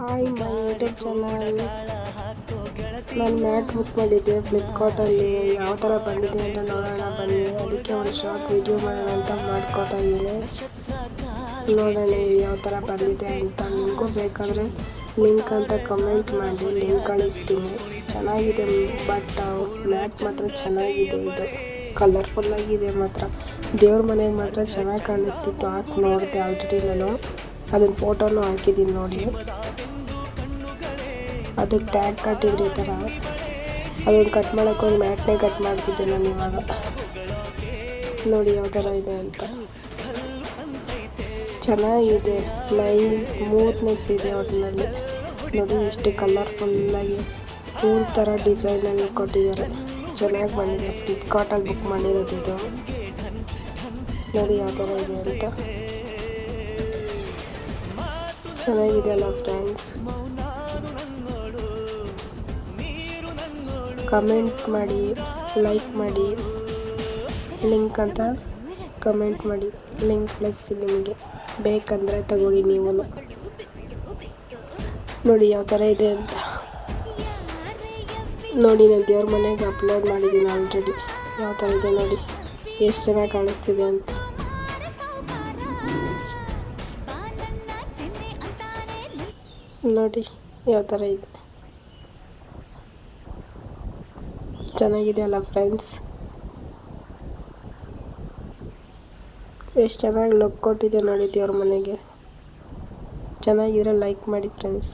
Hi, my YouTube channel. ನಾನು mat book ಮಾಡಿದ್ದೆ, ಫ್ಲಿಪ್ಕಾರ್ಟಲ್ಲಿ ಯಾವ ಥರ ಬಂದಿದೆ ಅಂತ ನೋಡೋಣ ಬನ್ನಿ. ಅದಕ್ಕೆ ಒಂದು ಶಾರ್ಟ್ ವಿಡಿಯೋ ಮಾಡೋಣ ಅಂತ ಮಾಡ್ಕೋತಾ ಇದ್ದೀನಿ. ನೋಡೋಣ ಯಾವ ಥರ ಬಂದಿದೆ ಅಂತ. ನಿಮಗೂ ಬೇಕಾದರೆ ಲಿಂಕ್ ಅಂತ ಕಮೆಂಟ್ ಮಾಡಿ ಲಿಂಕ್ ಕಳಿಸ್ತೀನಿ. ಚೆನ್ನಾಗಿದೆ ಬಟ್ ಮ್ಯಾಟ್ ಮಾತ್ರ ಚೆನ್ನಾಗಿದೆ ಇದು. ಕಲರ್ಫುಲ್ ಆಗಿದೆ ಮಾತ್ರ. ದೇವ್ರ ಮನೆಗೆ ಮಾತ್ರ ಚೆನ್ನಾಗಿ ಕಾಣಿಸ್ತಿತ್ತು. ಹಾಕಿ ನೋಡಿದೆ ಆಲ್ರೆಡಿ ನಾನು. ಅದನ್ನ ಫೋಟೋನು ಹಾಕಿದ್ದೀನಿ ನೋಡಿ. ಅದಕ್ಕೆ ಟ್ಯಾಗ್ ಕಟ್ಟಿದ್ರಿ ಈ ಥರ ಅದನ್ನು ಕಟ್ ಮಾಡೋಕೆ ಒಂದು ಮ್ಯಾಟ್ನೇ ಕಟ್ ಮಾಡ್ತಿದ್ದೆ ನಾನು ಇವಾಗ. ನೋಡಿ ಯಾವ ಥರ ಇದೆ ಅಂತ. ಚೆನ್ನಾಗಿದೆ. ಲೈನ್ ಸ್ಮೂತ್ನೆಸ್ ಇದೆ ಒಟ್ಟಿನಲ್ಲಿ ನೋಡಿ ಎಷ್ಟು ಕಲರ್ಫುಲ್ಲಾಗಿ ಹೂವು ಥರ ಡಿಸೈನಲ್ಲಿ ಕೊಟ್ಟಿದ್ದಾರೆ. ಚೆನ್ನಾಗಿ ಬಂದಿದೆ. ಫ್ಲಿಪ್ಕಾರ್ಟಲ್ಲಿ ಬುಕ್ ಮಾಡಿರೋದು ಇದು ನೋಡಿ ಯಾವ ಥರ ಇದೆ ಅಂತ. ಚೆನ್ನಾಗಿದೆ ಅಲ್ಲ ಫ್ರೆಂಡ್ಸ್ ಕಮೆಂಟ್ ಮಾಡಿ ಲೈಕ್ ಮಾಡಿ. ಲಿಂಕ್ ಅಂತ ಕಮೆಂಟ್ ಮಾಡಿ. ಲಿಂಕ್ ಕಳಿಸ್ತೀನಿ ನಿಮಗೆ ಬೇಕಂದರೆ ತಗೊಳ್ಳಿ ನೀವು ನೋಡಿ ಯಾವ ಥರ ಇದೆ ಅಂತ. ನೋಡಿ, ನಾನು ದೇವ್ರ ಮನೆಗೆ ಅಪ್ಲೋಡ್ ಮಾಡಿದ್ದೀನಿ ಆಲ್ರೆಡಿ ಯಾವ ಥರ ಇದೆ ನೋಡಿ. ಎಷ್ಟು ಚೆನ್ನಾಗಿ ಕಾಣಿಸ್ತಿದೆ ಅಂತ. ನೋಡಿ, ಯಾವ ಥರ ಇದೆ. ಚೆನ್ನಾಗಿದೆ ಅಲ್ಲ ಫ್ರೆಂಡ್ಸ್ ಎಷ್ಟು ಚೆನ್ನಾಗಿ ಲುಕ್ ಕೊಟ್ಟಿದೆ ನೋಡಿ ದೇವ್ರ ಮನೆಗೆ. ಚೆನ್ನಾಗಿದ್ರೆ ಲೈಕ್ ಮಾಡಿ ಫ್ರೆಂಡ್ಸ್